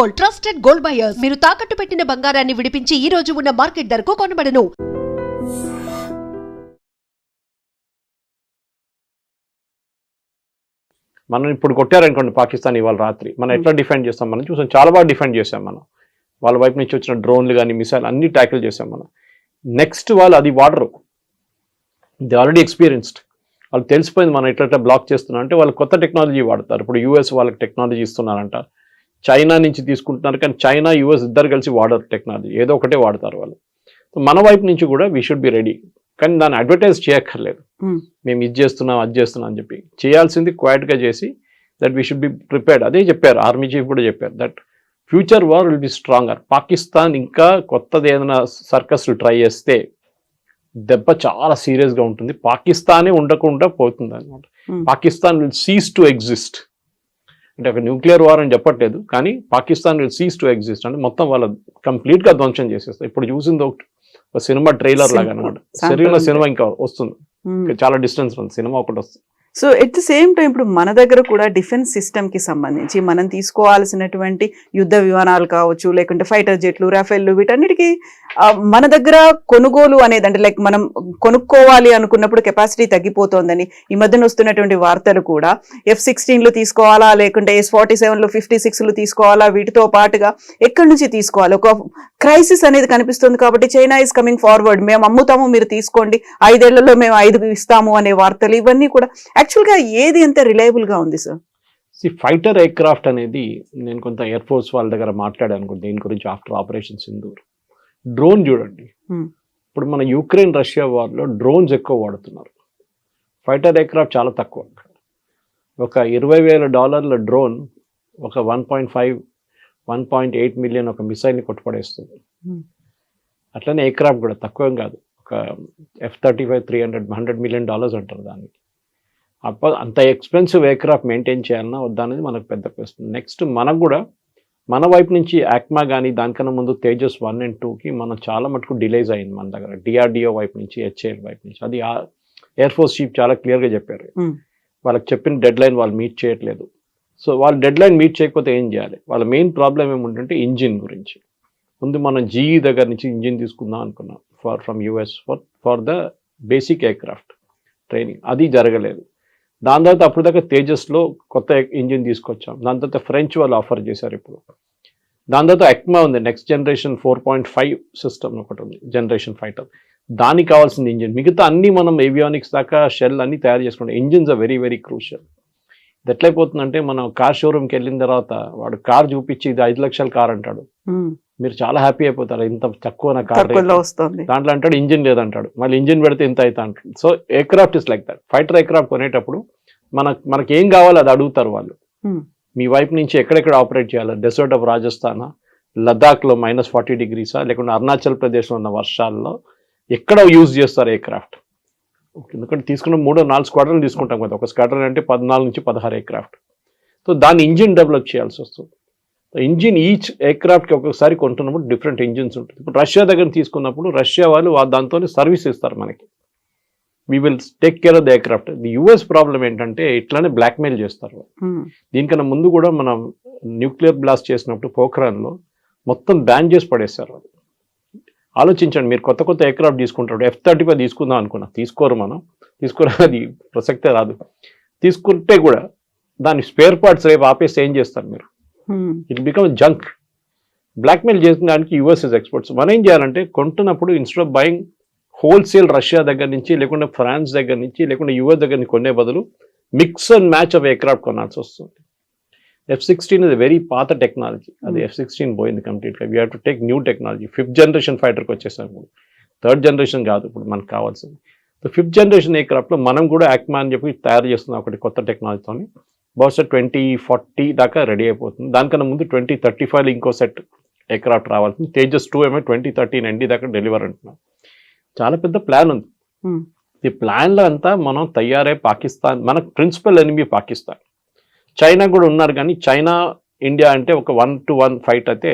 Gold trusted gold buyers. మీరు తాకట్టు పెట్టిన బంగారాన్ని విడిపించి ఈ రోజు ఉన్న మార్కెట్ ధరకు కొనబడను. మనం ఇప్పుడు కొట్టారనుకోండి పాకిస్తాన్ ఇవాళ రాత్రి. మనం ఎట్లా డిఫెండ్ చేస్తాం మనం? చూసాం చాలా బాగా డిఫెండ్ చేసాం మనం. వాళ్ళ వైపు నుంచి వచ్చిన డ్రోన్లు కానీ మిసైల్ అన్ని ట్యాకిల్ చేసాం మనం. నెక్స్ట్ వాళ్ళు అది వాడరు. They already experienced. వాళ్ళు తెలిసిపోయింది మనం ఎట్లా బ్లాక్ చేస్తున్నా అంటే వాళ్ళు కొత్త టెక్నాలజీ వాడతారు. ఇప్పుడు యూఎస్ వాళ్ళకి టెక్నాలజీ ఇస్తున్నారంట. చైనా నుంచి తీసుకుంటున్నారు. కానీ చైనా యూఎస్ ఇద్దరు కలిసి వాడరు టెక్నాలజీ. ఏదో ఒకటే వాడతారు వాళ్ళు. మన వైపు నుంచి కూడా వీ షుడ్ బి రెడీ కానీ దాన్ని అడ్వర్టైజ్ చేయక్కర్లేదు. Hmm. మేము ఇది చేస్తున్నాం అది చేస్తున్నాం అని చెప్పి. చేయాల్సింది క్వైట్గా చేసి that we should be prepared అదే చెప్పారు. ఆర్మీ చీఫ్ కూడా చెప్పారు that future war will be stronger Pakistan ఇంకా కొత్తది ఏదైనా సర్కస్లు ట్రై చేస్తే దెబ్బ చాలా సీరియస్గా ఉంటుంది. పాకిస్తానే ఉండకుండా పోతుంది అనమాట Hmm. Pakistan will cease to exist అంటే ఒక న్యూక్లియర్ వార్ అని చెప్పట్లేదు కానీ Pakistan will cease to exist అంటే మొత్తం వాళ్ళ కంప్లీట్గా ధ్వంసం చేసేస్తారు ఇప్పుడు చూసింది ఒకటి ఒక సినిమా ట్రైలర్ లాగా అనమాట. సినిమా ఇంకా వస్తుంది. ఇంకా చాలా డిస్టెన్స్ ఉంది. సినిమా ఒకటి వస్తుంది. So at the same time ఇప్పుడు మన దగ్గర కూడా డిఫెన్స్ సిస్టమ్కి సంబంధించి మనం తీసుకోవాల్సినటువంటి యుద్ధ విమానాలు కావచ్చు లేకుంటే ఫైటర్ జెట్లు రాఫెల్లు వీటన్నిటికీ మన దగ్గర కొనుగోలు అనేది అంటే లైక్ మనం కొనుక్కోవాలి అనుకున్నప్పుడు కెపాసిటీ తగ్గిపోతోందని ఈ మధ్యన వస్తున్నటువంటి వార్తలు కూడా ఎఫ్ సిక్స్టీన్లు తీసుకోవాలా లేకుంటే ఎస్ ఫార్టీ సెవెన్లు ఫిఫ్టీ సిక్స్లు తీసుకోవాలా వీటితో పాటుగా ఎక్కడి నుంచి తీసుకోవాలి? ఒక క్రైసిస్ అనేది కనిపిస్తుంది కాబట్టి చైనా ఇస్ కమింగ్ ఫార్వర్డ్ మేము అమ్ముతాము మీరు తీసుకోండి. ఐదేళ్ళలో మేము ఐదు ఇస్తాము అనే వార్తలు ఇవన్నీ కూడా. యాక్చువల్గా ఏది ఎంత రిలయబుల్గా ఉంది sir C fighter aircraft అనేది నేను కొంత ఎయిర్ ఫోర్స్ వాళ్ళ దగ్గర మాట్లాడాను దీని గురించి ఆఫ్టర్ ఆపరేషన్ సింధూర్ డ్రోన్ చూడండి. Hmm. ఇప్పుడు మన యుక్రెయిన్ రష్యా వార్లో డ్రోన్స్ ఎక్కువ వాడుతున్నారు. ఫైటర్ ఎయిర్ క్రాఫ్ట్ చాలా తక్కువ ఒక ఇరవై వేల డాలర్ల డ్రోన్ ఒక one point five one point eight million ఒక మిసైల్ని కొట్టుపడేస్తుంది. Hmm. అట్లనే ఎయిర్ క్రాఫ్ట్ కూడా తక్కువేం కాదు. ఒక F thirty five three hundred hundred million dollars అంటారు దానికి. అప్ప అంత ఎక్స్పెన్సివ్ ఎయిర్ క్రాఫ్ట్ మెయింటైన్ చేయాలన్నా వద్దా అనేది మనకు పెద్ద క్వశ్చన్. నెక్స్ట్ మనకు కూడా మన వైపు నుంచి యాక్మా కానీ దానికన్నా ముందు తేజస్ వన్ అండ్ టూకి మనం చాలా మటుకు డిలేస్ అయింది మన దగ్గర. డిఆర్డిఓ వైపు నుంచి హెచ్ఏఎల్ వైపు నుంచి. అది ఎయిర్ ఫోర్స్ చీఫ్ చాలా క్లియర్గా చెప్పారు. Hmm. వాళ్ళకి చెప్పిన డెడ్ లైన్ వాళ్ళు మీట్ చేయట్లేదు. సో వాళ్ళు డెడ్ లైన్ మీట్ చేయకపోతే ఏం చేయాలి? వాళ్ళ మెయిన్ ప్రాబ్లం ఏముంటుంటే ఇంజిన్ గురించి. ముందు మనం జీఈ దగ్గర నుంచి ఇంజిన్ తీసుకుందాం అనుకున్నాం. For from US for for the basic aircraft training. అది జరగలేదు. దాని తర్వాత అప్పుడు దాకా తేజస్లో కొత్త ఇంజిన్ తీసుకొచ్చాం. దాని తర్వాత ఫ్రెంచ్ వాళ్ళు ఆఫర్ చేశారు ఇప్పుడు. దాని తర్వాత ఎక్మా ఉంది next generation four point five system ఒకటి ఉంది జనరేషన్ ఫైటర్. దానికి కావాల్సిన ఇంజిన్. మిగతా అన్ని మనం ఏవియానిక్స్ దాకా షెల్ అన్ని తయారు చేసుకుంటాం engines are very very crucial ఎట్లయిపోతుందంటే మనం కార్ షోరూమ్కి వెళ్ళిన తర్వాత వాడు కార్ చూపించి ఇది ఐదు లక్షల కార్ అంటాడు. మీరు చాలా హ్యాపీ అయిపోతారు. ఇంత తక్కువ నా కార్ వస్తుంది. దాంట్లో అంటాడు ఇంజిన్ లేదంటాడు. మళ్ళీ ఇంజిన్ పెడితే ఇంత అవుతా అంటాడు. So aircraft is like that fighter aircraft కొనేటప్పుడు మన మనకి ఏం కావాలో అది అడుగుతారు వాళ్ళు. మీ వైపు నుంచి ఎక్కడెక్కడ ఆపరేట్ చేయాలి? డెసర్ట్ ఆఫ్ రాజస్థాన్ లద్దాఖ్లో మైనస్ ఫార్టీ డిగ్రీసా లేకుంటే అరుణాచల్ ప్రదేశ్లో ఉన్న వర్షాల్లో ఎక్కడ యూజ్ చేస్తారు ఎయిర్క్రాఫ్ట్ ఎందుకంటే తీసుకున్న మూడో నాలుగు స్క్వాడ్రన్లు తీసుకుంటాం కదా ఒక స్క్వాడ్రన్ అంటే పద్నాలుగు నుంచి పదహారు ఎయిర్క్రాఫ్ట్ సో దాని ఇంజిన్ డెవలప్ చేయాల్సి వస్తుంది. ఇంజిన్ ఈచ్ ఎయిర్క్రాఫ్ట్కి ఒక్కొక్కసారి కొంటున్నప్పుడు డిఫరెంట్ ఇంజిన్స్ ఉంటుంది. ఇప్పుడు రష్యా దగ్గర తీసుకున్నప్పుడు రష్యా వాళ్ళు దాంతో సర్వీస్ ఇస్తారు మనకి. We will take care of the aircraft the US problem ఏంటంటే ఇట్లానే బ్లాక్మెయిల్ చేస్తారు. Hmm. దీనికన్నా ముందు కూడా మనం న్యూక్లియర్ బ్లాస్ట్ చేసినప్పుడు పోఖ్రాన్లో మొత్తం బ్యాన్ చేసి పడేస్తారు ఆలోచించండి మీరు కొత్త కొత్త ఎయిర్క్రాఫ్ట్ తీసుకుంటారు. ఎఫ్ థర్టీ ఫైవ్ తీసుకుందాం అనుకున్నా. తీసుకోరు మనం. తీసుకోరు అది ప్రసక్తే రాదు. తీసుకుంటే కూడా దాని స్పేర్ పార్ట్స్ రేపు ఆపేస్తే ఏం చేస్తారు మీరు. ఇట్ బికమ్ జంక్ బ్లాక్మెయిల్ చేసిన దానికి యూఎస్ ఇస్ ఎక్స్పర్ట్స్ మనం ఏం చేయాలంటే కొంటున్నప్పుడు instead of buying wholesale Russia దగ్గర నుంచి లేకుంటే ఫ్రాన్స్ దగ్గర నుంచి లేకుంటే యూఎస్ దగ్గర నుంచి కొనే బదులు mix and match of aircraft కొనాల్సి వస్తుంది. ఎఫ్ సిక్స్టీన్ ఇస్ వెరీ పాత టెక్నాలజీ అది ఎఫ్ సిక్స్టీన్ పోయింది కంప్లీట్గా we have to take new technology fifth generation ఫైటర్కి వచ్చేసాం ఇప్పుడు. థర్డ్ జనరేషన్ కాదు ఇప్పుడు మనకు కావాల్సింది. సో ఫిఫ్త్ జనరేషన్ ఎయిర్క్రాఫ్ట్లో మనం కూడా యాక్మా అని చెప్పి తయారు చేస్తున్నాం ఒకటి కొత్త టెక్నాలజీతోని బహుశా ట్వంటీ ఫార్టీ దాకా రెడీ అయిపోతుంది. దానికన్నా ముందు ట్వంటీ థర్టీ ఫైవ్ ఇంకో సెట్ ఎయిర్క్రాఫ్ట్ రావాల్సింది. తేజస్ టూ ఏమో ట్వంటీ థర్టీన్ ఎండి దాకా డెలివర్ అంటున్నాం చాలా పెద్ద ప్లాన్ ఉంది. Hmm. ఈ ప్లాన్లో అంతా మనం తయారై పాకిస్తాన్ మనకు ప్రిన్సిపల్ ఎనిమి పాకిస్తాన్. చైనా కూడా ఉన్నారు కానీ చైనా ఇండియా అంటే ఒక వన్ టు వన్ ఫైట్ అయితే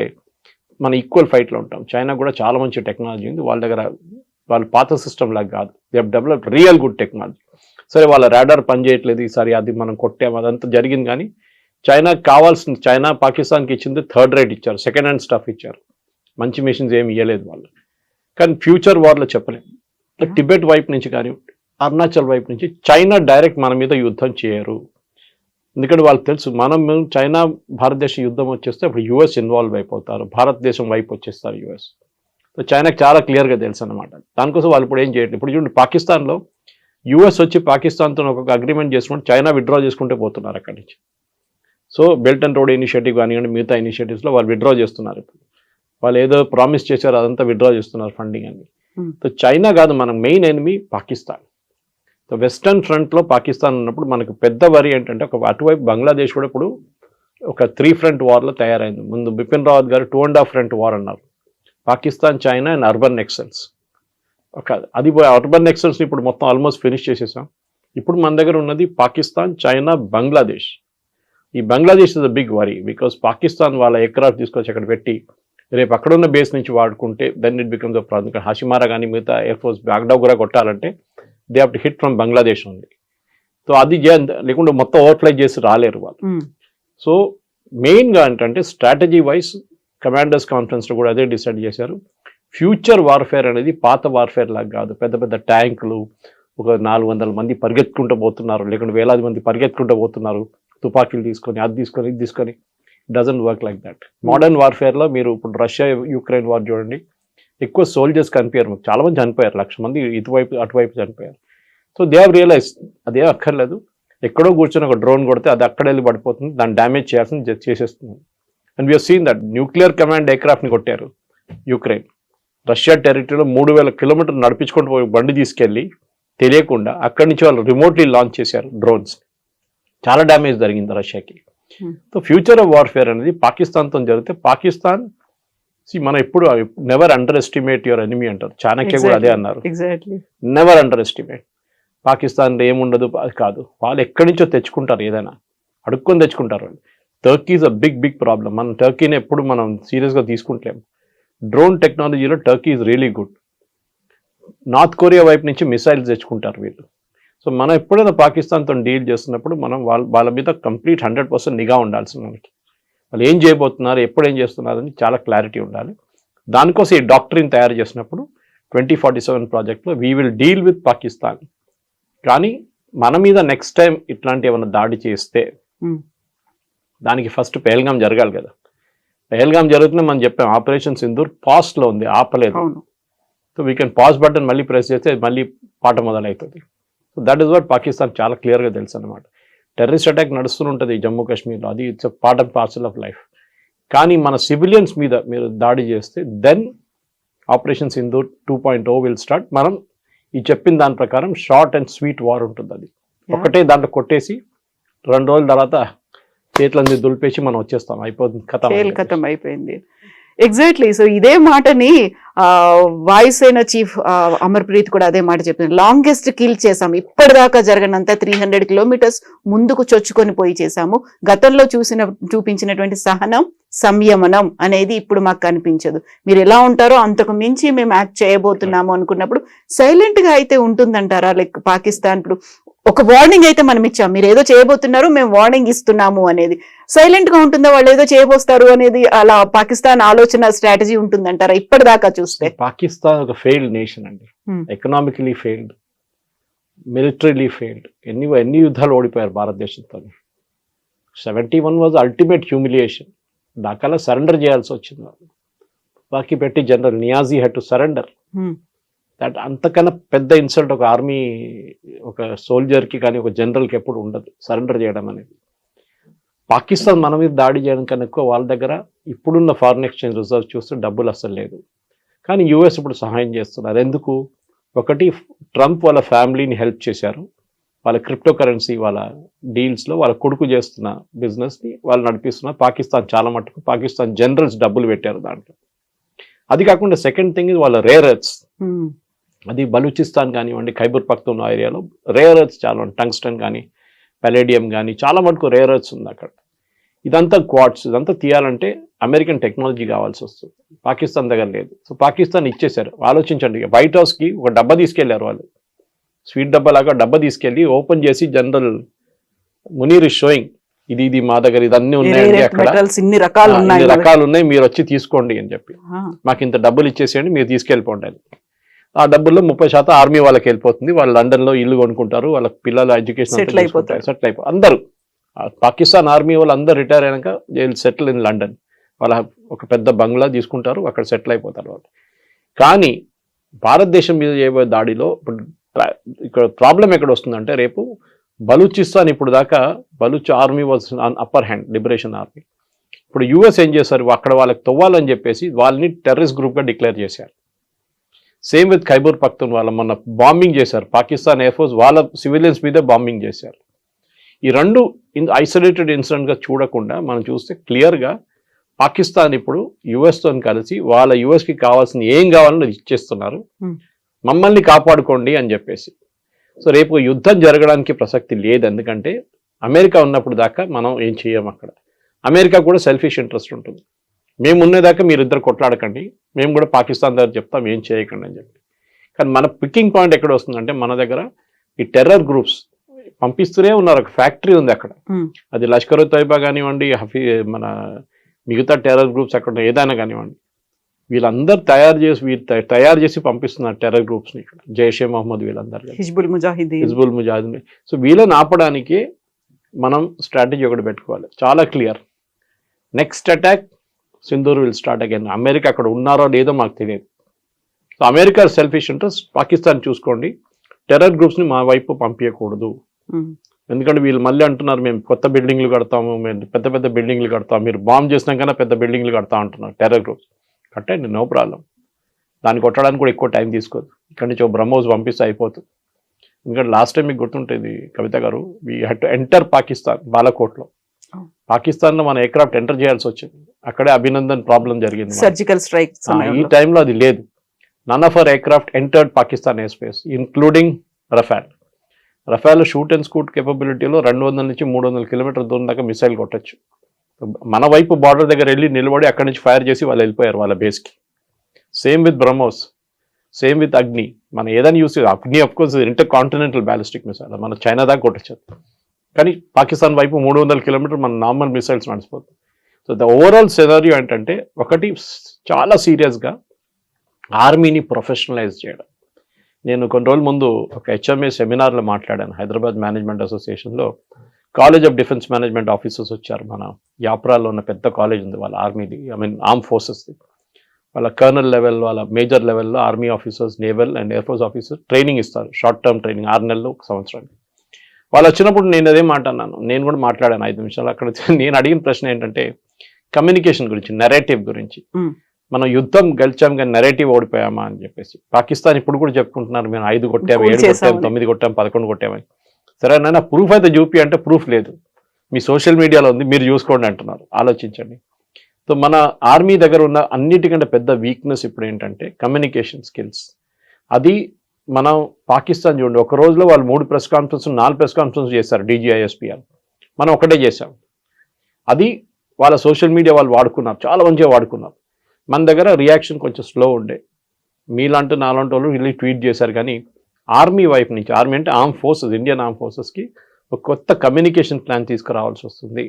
మన ఈక్వల్ ఫైట్లో ఉంటాం. చైనా కూడా చాలా మంచి టెక్నాలజీ ఉంది. వాళ్ళ దగ్గర వాళ్ళ పాత సిస్టమ్ లాగా కాదు. They develop real good technology సరే వాళ్ళ రాడార్ పనిచేయట్లేదు ఈసారి అది మనం కొట్టాము అదంతా జరిగింది కానీ చైనాకి కావాల్సింది చైనా పాకిస్తాన్కి ఇచ్చింది థర్డ్ రేట్ ఇచ్చారు. సెకండ్ హ్యాండ్ స్టఫ్ ఇచ్చారు. మంచి మిషన్స్ ఏమి ఇవ్వలేదు వాళ్ళు. కానీ ఫ్యూచర్ వార్లో చెప్పలేము టిబెట్ వైపు నుంచి కానీ అరుణాచల్ వైపు నుంచి చైనా డైరెక్ట్ మన మీద యుద్ధం చేయరు. ఎందుకంటే వాళ్ళకి తెలుసు మనం చైనా భారతదేశ యుద్ధం వచ్చేస్తే అప్పుడు యుఎస్ ఇన్వాల్వ్ అయిపోతారు భారతదేశం వైపు వచ్చేస్తారు యుఎస్. సో చైనాకి చాలా క్లియర్గా తెలుసు అనమాట దానికోసం వాళ్ళు ఇప్పుడు ఏం చేయట్లేదు. ఇప్పుడు చూడండి పాకిస్తాన్లో యుఎస్ వచ్చి పాకిస్తాన్తో ఒక అగ్రిమెంట్ చేసుకుంటే చైనా విత్డ్రా చేసుకుంటే పోతున్నారు అక్కడి నుంచి. So belt and road initiative కానివ్వండి మిగతా ఇనిషియేటివ్స్లో వాళ్ళు విత్డ్రా చేస్తున్నారు ఇప్పుడు. వాళ్ళు ఏదో ప్రామిస్ చేశారు అదంతా విత్డ్రా చేస్తున్నారు ఫండింగ్ అని Hmm. సో చైనా కాదు మన మెయిన్ ఎనిమి పాకిస్తాన్. వెస్టర్న్ ఫ్రంట్లో పాకిస్తాన్ ఉన్నప్పుడు మనకు పెద్ద వరి ఏంటంటే ఒక అటువైపు బంగ్లాదేశ్ కూడా ఇప్పుడు ఒక త్రీ ఫ్రంట్ వార్లో తయారైంది. ముందు బిపిన్ రావత్ గారు two and half front war అన్నారు. Pakistan China and urban naxals ఒక అది అర్బన్ నెక్సల్స్ ఇప్పుడు మొత్తం ఆల్మోస్ట్ ఫినిష్ చేసేసాం. ఇప్పుడు మన దగ్గర ఉన్నది పాకిస్తాన్ చైనా బంగ్లాదేశ్ ఈ Bangladesh is a big worry because Pakistan వాళ్ళ ఎక్రాఫ్ట్ తీసుకొచ్చి అక్కడ పెట్టి రేపు అక్కడ ఉన్న బేస్ నుంచి వాడుకుంటే then it becomes a problem Hashimara కానీ మిగతా ఎయిర్ ఫోర్స్ బ్యాక్డౌ కూడా కొట్టాలంటే they have to hit from Bangladesh ఉంది సో అది లేకుంటే మొత్తం ఓవర్ఫ్లై చేసి రాలేరు వాళ్ళు. సో మెయిన్గా ఏంటంటే స్ట్రాటజీ వైజ్ కమాండర్స్ కాన్ఫరెన్స్లో కూడా అదే డిసైడ్ చేశారు. ఫ్యూచర్ వార్ఫేర్ అనేది పాత వార్ఫేర్ లాగా కాదు. పెద్ద పెద్ద ట్యాంకులు ఒక నాలుగు వందల మంది పరిగెత్తుకుంటూ పోతున్నారు. లేకుంటే వేలాది మంది పరిగెత్తుకుంటూ పోతున్నారు. తుపాకీలు తీసుకొని అది తీసుకొని ఇది తీసుకొని. Doesn't work like that modern వార్ఫేర్లో మీరు ఇప్పుడు రష్యా యుక్రెయిన్ వార్ చూడండి. ఎక్కువ సోల్జర్స్ కనిపించారు. మాకు చాలా మంది చనిపోయారు. లక్ష మంది ఇటువైపు అటువైపు చనిపోయారు. సో దే హావ్ రియలైజ్ అదే అక్కర్లేదు. ఎక్కడో కూర్చొని ఒక డ్రోన్ కొడితే అది అక్కడ వెళ్ళి పడిపోతుంది. దాన్ని డ్యామేజ్ చేయాల్సింది చేసేస్తుంది. And we are seen that nuclear command ఎయిర్క్రాఫ్ట్ని కొట్టారు యుక్రెయిన్ రష్యా టెరిటరీలో మూడు వేల కిలోమీటర్లు నడిపించుకుంటూ పోయి బండి తీసుకెళ్ళి తెలియకుండా అక్కడి నుంచి వాళ్ళు రిమోట్లీ లాంచ్ చేశారు డ్రోన్స్ చాలా డ్యామేజ్ జరిగింది రష్యాకి. సో ఫ్యూచర్ ఆఫ్ వార్ఫేర్ అనేది పాకిస్తాన్తో జరిగితే పాకిస్తాన్ see, మనం ఎప్పుడు never underestimate your enemy అంటారు. చాణక్య కూడా అదే అన్నారు. Exactly never underestimate Pakistan ఏముండదు అది కాదు. వాళ్ళు ఎక్కడి నుంచో తెచ్చుకుంటారు ఏదైనా. అడుక్కొని తెచ్చుకుంటారు వాళ్ళు. Turkey is a big big problem మనం టర్కీని ఎప్పుడు మనం సీరియస్గా తీసుకుంటలేము. డ్రోన్ టెక్నాలజీలో Turkey is really good North Korea వైపు నుంచి మిసైల్స్ తెచ్చుకుంటారు వీళ్ళు. సో మనం ఎప్పుడైనా పాకిస్తాన్తో డీల్ చేస్తున్నప్పుడు మనం వాళ్ళ వాళ్ళ మీద కంప్లీట్ హండ్రెడ్ పర్సెంట్ నిఘా ఉండాల్సింది మనకి. వాళ్ళు ఏం చేయబోతున్నారు ఎప్పుడు ఏం చేస్తున్నారు అని చాలా క్లారిటీ ఉండాలి. దానికోసం ఈ డాక్టరీని తయారు చేసినప్పుడు ట్వంటీ ఫార్టీ సెవెన్ ప్రాజెక్ట్లో we will deal with Pakistan కానీ మన మీద నెక్స్ట్ టైం ఇట్లాంటి ఏమైనా దాడి చేస్తే. దానికి ఫస్ట్ పెహల్గాం జరగాలి కదా. పెహల్గాం జరుగుతున్నా మనం చెప్పాం ఆపరేషన్ సింధూర్ పాస్ట్లో ఉంది ఆపలేదు. So we can pause button మళ్ళీ ప్రెస్ చేస్తే మళ్ళీ పాట మొదలవుతుంది so that is what Pakistan చాలా క్లియర్గా తెలుసు అనమాట టెర్రరిస్ట్ అటాక్ ఉంటుంది జమ్మూ కాశ్మీర్లో. అది it's part and parcel of life. కానీ మన సివిలియన్స్ మీద మీరు దాడి చేస్తే then operation Sindhu two point O will start. మనం ఈ చెప్పిన దాని ప్రకారం షార్ట్ అండ్ స్వీట్ వార్ ఉంటుంది అది ఒకటే దాంట్లో కొట్టేసి రెండు రోజుల తర్వాత చేతులన్నీ దులిపేసి మనం వచ్చేస్తాం. అయిపోతుంది కథం అయిపోయింది. ఎగ్జాక్ట్లీ సో ఇదే మాటని వాయుసేన చీఫ్ అమర్ప్రీత్ కూడా అదే మాట చెప్పింది లాంగెస్ట్ కిల్ చేసాం ఇప్పటిదాకా జరగనంత త్రీ హండ్రెడ్ కిలోమీటర్స్ ముందుకు చొచ్చుకొని పోయి చేశాము. గతంలో చూసిన చూపించినటువంటి సహనం సంయమనం అనేది ఇప్పుడు మాకు కనిపించదు. మీరు ఎలా ఉంటారో అంతకు మించి మేము యాక్ట్ చేయబోతున్నాము అనుకున్నప్పుడు సైలెంట్గా అయితే ఉంటుందంటారా? లైక్ పాకిస్తాన్ ఇప్పుడు ఒక వార్నింగ్ అయితే మనం ఇచ్చాం. మీరు ఏదో చేయబోతున్నారు మేము వార్నింగ్ ఇస్తున్నాము అనేది. సైలెంట్గా ఉంటుందా? వాళ్ళు ఏదో చేయబోస్తారు అనేది అలా పాకిస్తాన్ ఆలోచన స్ట్రాటజీ ఉంటుందంటారా? ఇప్పటిదాకా చూస్తే. పాకిస్తాన్ ఒక ఫెయిల్డ్ నేషన్ అండి. ఎకనామికలీ ఫెయిల్డ్ మిలిటరీలీ ఫెయిల్డ్ ఎన్ని ఎన్ని యుద్ధాలు ఓడిపోయారు భారతదేశంతో. Seventy one was ultimate humiliation ఢాకాలో surrender చేయాల్సి వచ్చింది. బాకీ పెట్టి general Niazi had to surrender. That అంతకన్నా పెద్ద ఇన్సల్ట్ ఒక ఆర్మీ ఒక సోల్జర్కి కానీ ఒక జనరల్కి ఎప్పుడు ఉండదు. సరెండర్ చేయడం అనేది. పాకిస్తాన్ మన మీద దాడి చేయడం కన్నా ఎక్కువ వాళ్ళ దగ్గర ఇప్పుడున్న ఫారిన్ ఎక్స్చేంజ్ రిజర్వ్ చూస్తే డబ్బులు అస్సలు లేదు. కానీ యూఎస్ ఇప్పుడు సహాయం చేస్తున్నారు. ఎందుకు? ఒకటి ట్రంప్ వాళ్ళ ఫ్యామిలీని హెల్ప్ చేశారు. వాళ్ళ క్రిప్టో కరెన్సీ వాళ్ళ డీల్స్లో వాళ్ళ కొడుకు చేస్తున్న బిజినెస్ని వాళ్ళు నడిపిస్తున్న పాకిస్తాన్ చాలా మటుకు పాకిస్తాన్ జనరల్స్ డబ్బులు పెట్టారు దాంట్లో. అది కాకుండా సెకండ్ థింగ్ వాళ్ళ రేర్ ఎర్త్స్ అది బలూచిస్తాన్ కానివ్వండి ఖైబర్ పఖ్తూన్ ఏరియాలో రేర్ ఎర్త్స్ చాలా టంగ్స్టన్ కానీ పెలేడియం కానీ చాలా మటుకు రేర్ ఎర్త్స్ ఉంది అక్కడ. ఇదంతా క్వాడ్స్ ఇదంతా తీయాలంటే అమెరికన్ టెక్నాలజీ కావాల్సి వస్తుంది. పాకిస్తాన్ దగ్గర లేదు. సో పాకిస్తాన్ ఇచ్చేశారు. ఆలోచించండి వైట్ హౌస్కి ఒక డబ్బా తీసుకెళ్ళారు వాళ్ళు. స్వీట్ డబ్బా లాగా డబ్బా తీసుకెళ్ళి ఓపెన్ చేసి జనరల్ మునీర్ ఇస్ షోయింగ్ ఇది ఇది మా దగ్గర ఇదన్నీ ఉన్నాయండి అక్కడ. ఇన్ని రకాలు ఉన్నాయి రకాలు ఉన్నాయి మీరు వచ్చి తీసుకోండి అని చెప్పి. మాకు ఇంత డబ్బులు ఇచ్చేసేయండి మీరు తీసుకెళ్ళిపోండి. ఆ డబ్బుల్లో ముప్పై శాతం ఆర్మీ వాళ్ళకి వెళ్ళిపోతుంది. వాళ్ళు లండన్లో ఇల్లు కొనుక్కుంటారు. వాళ్ళ పిల్లల ఎడ్యుకేషన్ Settle అయిపోతారు. సెటిల్ అయిపో అందరూ. పాకిస్తాన్ ఆర్మీ వాళ్ళు అందరు రిటైర్ అయినాక సెటిల్ ఇన్ లండన్. వాళ్ళ ఒక పెద్ద బంగ్లా తీసుకుంటారు. అక్కడ సెటిల్ అయిపోతారు వాళ్ళు. కానీ భారతదేశం మీద చేయబోయే దాడిలో ఇప్పుడు ఇక్కడ ప్రాబ్లం ఎక్కడ వస్తుందంటే రేపు బలూచిస్తాన్ ఇప్పుడు దాకా Baloch army was upper hand liberation army. ఇప్పుడు యుఎస్ ఏం చేశారు? అక్కడ వాళ్ళకి తవ్వాలని చెప్పేసి వాళ్ళని టెర్రరిస్ట్ గ్రూప్గా డిక్లేర్ చేశారు. సేమ్ విత్ ఖైబర్ పఖ్తూన్ వాళ్ళ మొన్న బాంబింగ్ చేశారు. పాకిస్తాన్ ఎయిర్ ఫోర్స్ వాళ్ళ సివిలియన్స్ మీద బాంబింగ్ చేశారు. ఈ రెండు ఐసోలేటెడ్ ఇన్సిడెంట్గా చూడకుండా మనం చూస్తే క్లియర్గా పాకిస్తాన్ ఇప్పుడు యుఎస్తో కలిసి వాళ్ళ యుఎస్కి కావాల్సిన ఏం కావాలో అది ఇచ్చేస్తున్నారు. Hmm. మమ్మల్ని కాపాడుకోండి అని చెప్పేసి. సో రేపు యుద్ధం జరగడానికి ప్రసక్తి లేదు. ఎందుకంటే అమెరికా ఉన్నప్పుడు దాకా మనం ఏం చేయం అక్కడ? అమెరికా కూడా సెల్ఫిష్ ఇంట్రెస్ట్ ఉంటుంది. మేము ఉన్నదాకా మీరు ఇద్దరు కొట్లాడకండి. మేము కూడా పాకిస్తాన్ దగ్గర చెప్తాం ఏం చేయకండి అని చెప్పి. కానీ మన పికింగ్ పాయింట్ ఎక్కడ వస్తుందంటే మన దగ్గర ఈ టెర్రర్ గ్రూప్స్ పంపిస్తూనే ఉన్నారు. ఒక ఫ్యాక్టరీ ఉంది అక్కడ. అది లష్కర్ తైబా కానివ్వండి హఫీ మన మిగతా టెర్రర్ గ్రూప్స్ అక్కడ ఏదైనా కానివ్వండి. వీళ్ళందరూ తయారు చేసి తయ- తయారు చేసి పంపిస్తున్నారు టెర్రర్ గ్రూప్స్ని ఇక్కడ. జైషే మహమ్మద్ వీళ్ళందరూ. హిజ్బుల్ ముజాహిదీన్. హిజ్బుల్ ముజాహిదీన్. సో వీళ్ళని ఆపడానికి మనం స్ట్రాటజీ ఒకటి పెట్టుకోవాలి. చాలా clear. Next attack Sindoor will start again America అక్కడ ఉన్నారో లేదో మాకు తెలియదు. So America selfish interest Pakistan చూసుకోండి. టెర్రర్ గ్రూప్స్ని మా వైపు పంపించకూడదు ఉమ్, ఎందుకంటే వీళ్ళు మళ్ళీ అంటున్నారు మేము కొత్త బిల్డింగ్లు కడతాము మేము పెద్ద పెద్ద బిల్డింగ్లు కడతాం మీరు బాంబ్ చేసినాకన్నా పెద్ద బిల్డింగ్లు కడతా అంటున్నారు టెర్రర్ గ్రూప్స్ కట్టండి నో ప్రాబ్లం దాన్ని కొట్టడానికి కూడా ఎక్కువ టైం తీసుకోదు. ఇక్కడి నుంచి బ్రహ్మోస్ పంపిస్తే అయిపోతుంది. ఎందుకంటే లాస్ట్ టైం మీకు గుర్తుంటుంది కవిత గారు we had to enter Pakistan బాలకోట్లో. పాకిస్తాన్లో మన ఎయిర్క్రాఫ్ట్ ఎంటర్ చేయాల్సి వచ్చింది. అక్కడే అభినందన్ ప్రాబ్లం జరిగింది. సర్జికల్ స్ట్రైక్ ఈ టైంలో అది లేదు. None of our aircraft entered Pakistan air space including Rafale Rafale shoot and scoot కేపబిలిటీలో రెండు వందల నుంచి మూడు వందల కిలోమీటర్ దూరం దాకా మిసైల్ కొట్టచ్చు. మన వైపు బార్డర్ దగ్గర వెళ్ళి నిలబడి అక్కడి నుంచి ఫైర్ చేసి వాళ్ళు వెళ్ళిపోయారు వాళ్ళ బేస్కి same with BrahMos same with Agni మనం ఏదైనా use Agni of course intercontinental ballistic missile మన చైనా దాకా కొట్టచ్చు. కానీ పాకిస్తాన్ వైపు మూడు వందల కిలోమీటర్ మన నార్మల్ మిసైల్స్ నడిచిపోతుంది సో ద ఓవరాల్ సెనారియో ఏంటంటే ఒకటి చాలా సీరియస్గా ఆర్మీని ప్రొఫెషనలైజ్ చేయడం. నేను కొన్ని రోజుల ముందు ఒక హెచ్ఎంఏ సెమినార్లో మాట్లాడాను హైదరాబాద్ మేనేజ్మెంట్ అసోసియేషన్లో. College of defence management officers వచ్చారు మన యాప్రాలో ఉన్న పెద్ద కాలేజ్ ఉంది వాళ్ళ ఆర్మీది ఐ మీన్ ఆర్మ్ ఫోర్సెస్ది వాళ్ళ కర్నల్ లెవెల్ వాళ్ళ మేజర్ లెవెల్లో army officers naval and air force officer training ఇస్తారు షార్ట్ టర్మ్ ట్రైనింగ్ ఆరు నెలలు ఒక సంవత్సరానికి. వాళ్ళు వచ్చినప్పుడు నేను అదే మాట అన్నాను నేను కూడా మాట్లాడాను ఐదు నిమిషాలు అక్కడ. నేను అడిగిన ప్రశ్న ఏంటంటే కమ్యూనికేషన్ గురించి నెరేటివ్ గురించి. మనం యుద్ధం గెలిచాం కానీ నెరేటివ్ ఓడిపోయామా అని చెప్పేసి. పాకిస్తాన్ ఇప్పుడు కూడా చెప్పుకుంటున్నారు మేము ఐదు కొట్టాము ఏడు కొట్టాము. తొమ్మిది కొట్టాం పదకొండు కొట్టామని. సరే నాన్న ప్రూఫ్ అయితే చూపి అంటే ప్రూఫ్ లేదు. మీ సోషల్ మీడియాలో ఉంది మీరు చూసుకోండి అంటున్నారు. ఆలోచించండి. సో మన ఆర్మీ దగ్గర ఉన్న అన్నిటికంటే పెద్ద వీక్నెస్ ఇప్పుడు ఏంటంటే కమ్యూనికేషన్ స్కిల్స్ అది మనం పాకిస్తాన్ చూడండి ఒక రోజులో వాళ్ళు మూడు ప్రెస్ కాన్ఫరెన్స్ నాలుగు ప్రెస్ కాన్ఫరెన్స్ చేశారు డీజీఐఎస్పీఆర్ మనం ఒకటే చేసాం అది వాళ్ళ సోషల్ మీడియా వాళ్ళు వాడుకున్నారు. చాలా మంచిగా వాడుకున్నారు. మన దగ్గర రియాక్షన్ కొంచెం స్లో ఉండే. మీలాంటి నాలాంటి వాళ్ళు వెళ్ళి ట్వీట్ చేశారు కానీ ఆర్మీ వైపు నుంచి ఆర్మీ అంటే ఆర్మ్ ఫోర్సెస్ ఇండియన్ ఆర్మ్ ఫోర్సెస్కి ఒక కొత్త కమ్యూనికేషన్ ప్లాన్ తీసుకురావాల్సి వస్తుంది.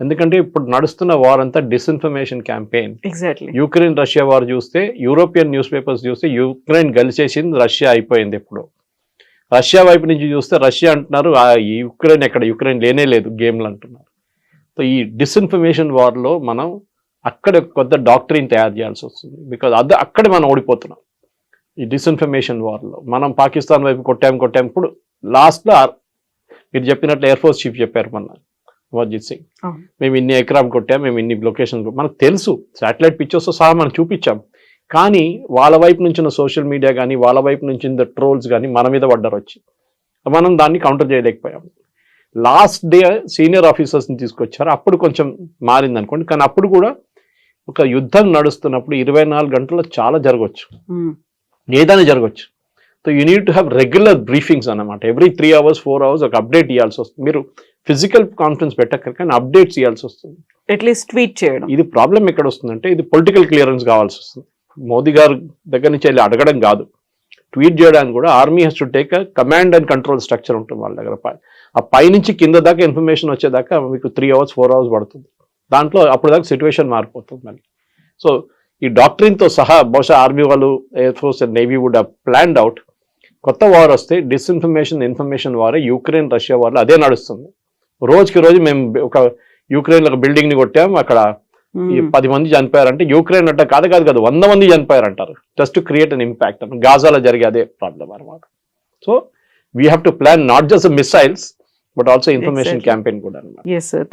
ఎందుకంటే ఇప్పుడు నడుస్తున్న వార్ అంతా disinformation campaign. Exactly Ukraine Russia war చూస్తే యూరోపియన్ న్యూస్ పేపర్స్ చూస్తే యుక్రెయిన్ గెలిచేసింది రష్యా అయిపోయింది ఇప్పుడు రష్యా వైపు నుంచి చూస్తే రష్యా అంటున్నారు "ఆ, ఈ యుక్రెయిన్ ఎక్కడ? యుక్రెయిన్ లేనే లేదు గేమ్లు అంటున్నారు. సో ఈ డిస్ఇన్ఫర్మేషన్ వార్లో మనం అక్కడ కొత్త డాక్టరీని తయారు చేయాల్సి వస్తుంది. బికాజ్ అది అక్కడే మనం ఓడిపోతున్నాం. ఈ డిస్ఇన్ఫర్మేషన్ వార్లో మనం పాకిస్తాన్ వైపు కొట్టాం కొట్టాం. ఇప్పుడు లాస్ట్లో మీరు చెప్పినట్లు ఎయిర్ ఫోర్స్ చీఫ్ చెప్పారు మొన్న అమర్జిత్ సింగ్. మేము ఇన్ని ఎకరామ్ కొట్టాం మేము ఇన్ని లొకేషన్ మనకు తెలుసు. శాటిలైట్ పిక్చర్స్తో సహా మనం చూపించాం. కానీ వాళ్ళ వైపు నుంచి సోషల్ మీడియా కానీ వాళ్ళ వైపు నుంచి ట్రోల్స్ కానీ మన మీద పడ్డారు వచ్చి మనం దాన్ని కౌంటర్ చేయలేకపోయాం. లాస్ట్ డే సీనియర్ ఆఫీసర్స్ని తీసుకొచ్చారు. అప్పుడు కొంచెం మారింది అనుకోండి కానీ అప్పుడు కూడా ఒక యుద్ధం నడుస్తున్నప్పుడు ఇరవై నాలుగు గంటల్లో చాలా జరగవచ్చు ఏదైనా జరగవచ్చు so you need to have regular briefings అన్నమాట. Every three hours four hours ఒక అప్డేట్ ఇవ్వాల్సి వస్తుంది. మీరు ఫిజికల్ కాన్ఫరెన్స్ పెట్టక్కర్ కానీ అప్డేట్స్ ఇవ్వాల్సి వస్తుంది. అట్లీస్ట్ ట్వీట్ చేయడం. ఇది ప్రాబ్లం ఎక్కడ వస్తుందంటే ఇది పొలిటికల్ క్లియరెన్స్ కావాల్సి వస్తుంది. మోదీ గారు దగ్గర నుంచి వెళ్ళి అడగడం కాదు. ట్వీట్ చేయడానికి కూడా army has to take command and control structure ఉంటుంది వాళ్ళ దగ్గర. ఆ పైనుంచి కింద దాకా ఇన్ఫర్మేషన్ వచ్చేదాకా మీకు త్రీ అవర్స్ ఫోర్ అవర్స్ పడుతుంది. దాంట్లో అప్పుడు దాకా సిచ్యువేషన్ మారిపోతుంది మళ్ళీ. సో ఈ డాక్టరీన్తో సహా బహుశా ఆర్మీ వాళ్ళు air force and navy would planned out కొత్త వార్ వస్తే డిస్ఇన్ఫర్మేషన్ ఇన్ఫర్మేషన్ వారే యూక్రెయిన్ రష్యా వార్లో అదే నడుస్తుంది. రోజుకి రోజు మేము ఒక యూక్రెయిన్ ఒక బిల్డింగ్ని కొట్టాం అక్కడ ఈ మ్మ్. పది మంది చనిపోయారంటే యూక్రెయిన్ అంటే కాదు కాదు కాదు వంద మంది చనిపోయారంటారు. Just to create an impact గాజాలో జరిగే అదే ప్రాబ్లం అనమాట so we have to plan not just missiles but also information Exactly. Campaign కూడా అనమాట ఎస్